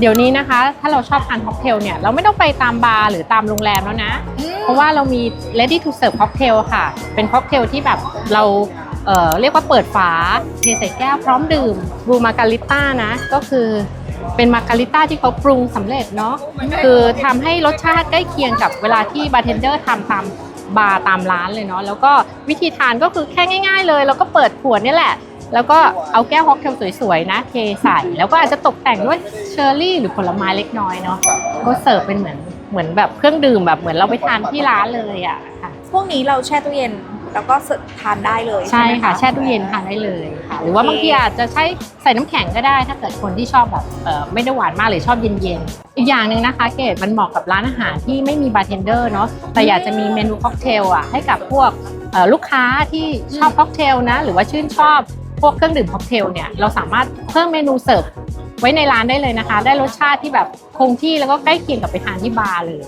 เดี๋ยวนี้นะคะ ถ้าเราชอบทานค็อกเทลเนี่ยเราไม่ต้องไปตามบาร์หรือตามโรงแรมแล้วนะ เพราะว่าเรามี ready to serve cocktail ค่ะ เป็นค็อกเทลที่แบบเราเอ่อเรียกว่าเปิดฝาเทใส่แก้วพร้อมดื่มบลูมาการิต้านะ ก็คือเป็นมาการิต้าที่เขาปรุงสำเร็จเนาะคือทำให้รสชาติใกล้เคียงกับเวลาที่บาร์เทนเดอร์ทำตามบาร์ตามร้านเลยเนาะแล้วก็วิธีทานก็คือแค่ง่าย ๆ เลย แล้วก็เปิดขวดนี่แหละ แล้วก็เอาแก้วค็อกเทลสวยๆนะเทใส่แล้วก็อาจจะตกแต่งด้วยเชอร์รี่หรือผลไม้เล็กน้อยเนาะก็เสิร์ฟเป็นเหมือนเหมือนแบบเครื่องดื่มแบบเหมือนเราไปทานที่ร้านเลยอะค่ะพวกนี้เราแช่ตู้เย็นแล้วก็ทานได้เลยใช่ไหมค่ะแช่ตู้เย็นทานได้เลยค่ะ หรือว่าบางทีอาจจะใช้ใส่น้ำแข็งก็ได้ ถ้าเกิดคนที่ชอบแบบเอ่อไม่ได้หวานมากหรือชอบเย็นๆอีกอย่างหนึ่งนะคะเกดมันเหมาะกับร้านอาหารที่ไม่มีบาร์เทนเดอร์เนาะแต่อยากจะมีเมนูค็อกเทลอะให้กับพวกเอ่อลูกค้าที่ชอบค็อกเทลนะ หรือว่าชื่นชอบ พวกเครื่องดื่มค็อกเทลเนี่ยเราสามารถเพิ่มเมนูเสิร์ฟไว้ในร้านได้เลยนะคะ ได้รสชาติที่แบบคงที่แล้วก็ใกล้เคียงกับไปทานที่บาร์เลย